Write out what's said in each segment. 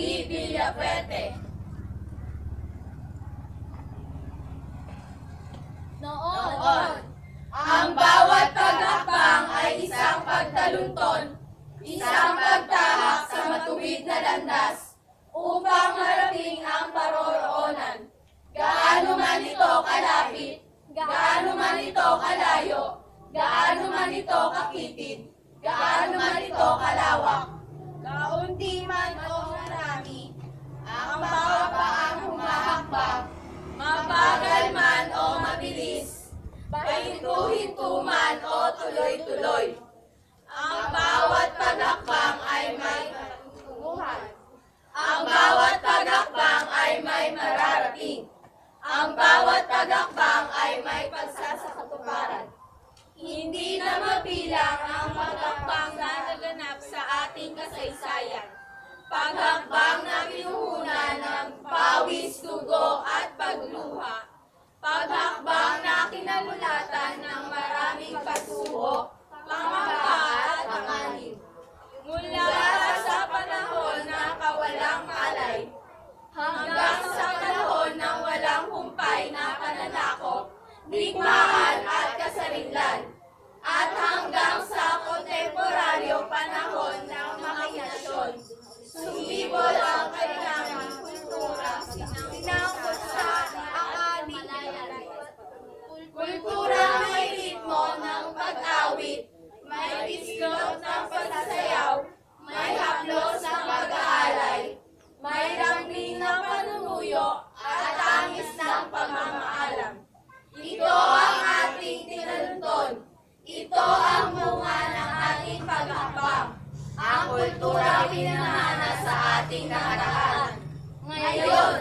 B. Villafuerte. Noon, Noon, ang bawat pagakpang ay isang pagtalunton, isang pagtahak sa matuwid na landas upang marating ang paroroonan. Gaano man ito kalapit, gaano man ito kalayo, gaano man ito kakitid, gaano man ito kalawak. Kaunti man o pahinto-hinto man o tuloy-tuloy. Ang bawat pagakbang ay may patutunguhan. Ang bawat pagakbang ay may mararating. Ang bawat pagakbang ay may pagsasakatuparan. Hindi na mabilang ang pagakbang na naganap sa ating kasaysayan. Paghakbang na pinuhunan ng pawis, dugo at pagluha. Paghakbang na kinalulatan ng maraming pagsubok, pangamba at panganib. Mula sa panahon na kawalang malay, hanggang sa panahon ng walang humpay na pananakop, digmaan panunuyo at tangis ng pagmamaalam. Ito ang ating tinalunton. Ito ang bunga ng ating paghapang. Ang kultura pinanana sa ating nakaraan. Ngayon,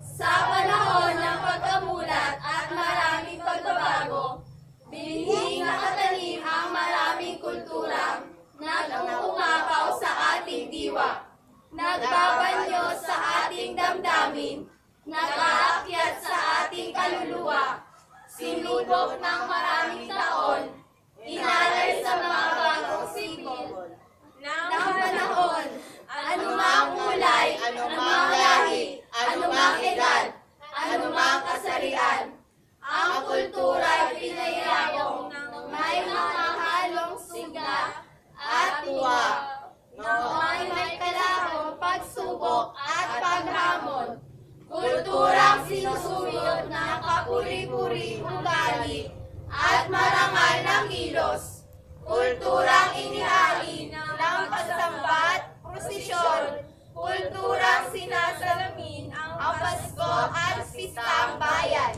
sa panahon ng pagkamulat at maraming pagbabago, binhing nakatanim ang maraming kultura na umuungapaw sa ating diwa. Nagbabanyo sa ating damdamin, nakaakyat sa ating kaluluwa, sinubok ng maraming taon, inalay sa mga bagong simbol ng panahon, anumang kulay, anumang lahi, anumang edad, anumang kasarian. Ang kultura ay pinayabong ng may mga halong sigla at tuwa. At paghamon. Kulturang sinusulot na kapuri-puri ugali at marangal ng kilos. Kulturang inihari ng pagsambat, prosesyon. Kulturang sinasalamin ang Pasko at pistang bayan.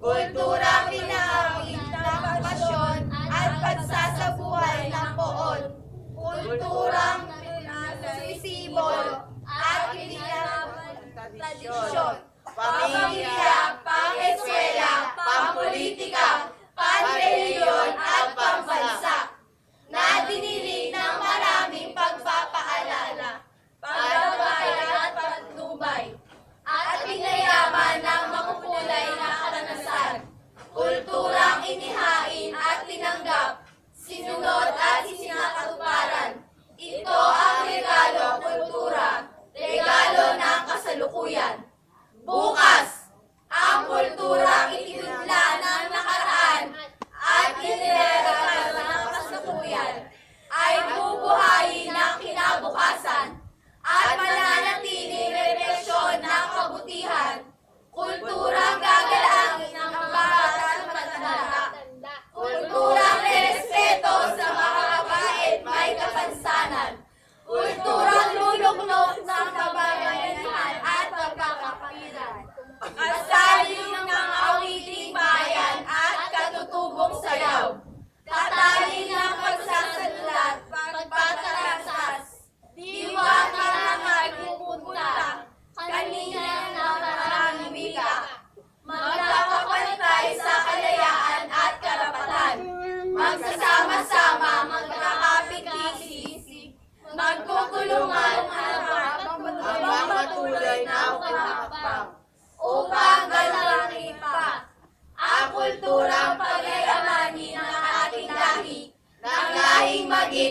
Kulturang pinahawig ng pasyon at pagsasabuhay ng poon. Kulturang sumisibol at pinahawig tradisyon.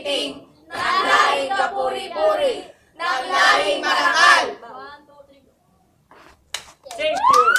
participating.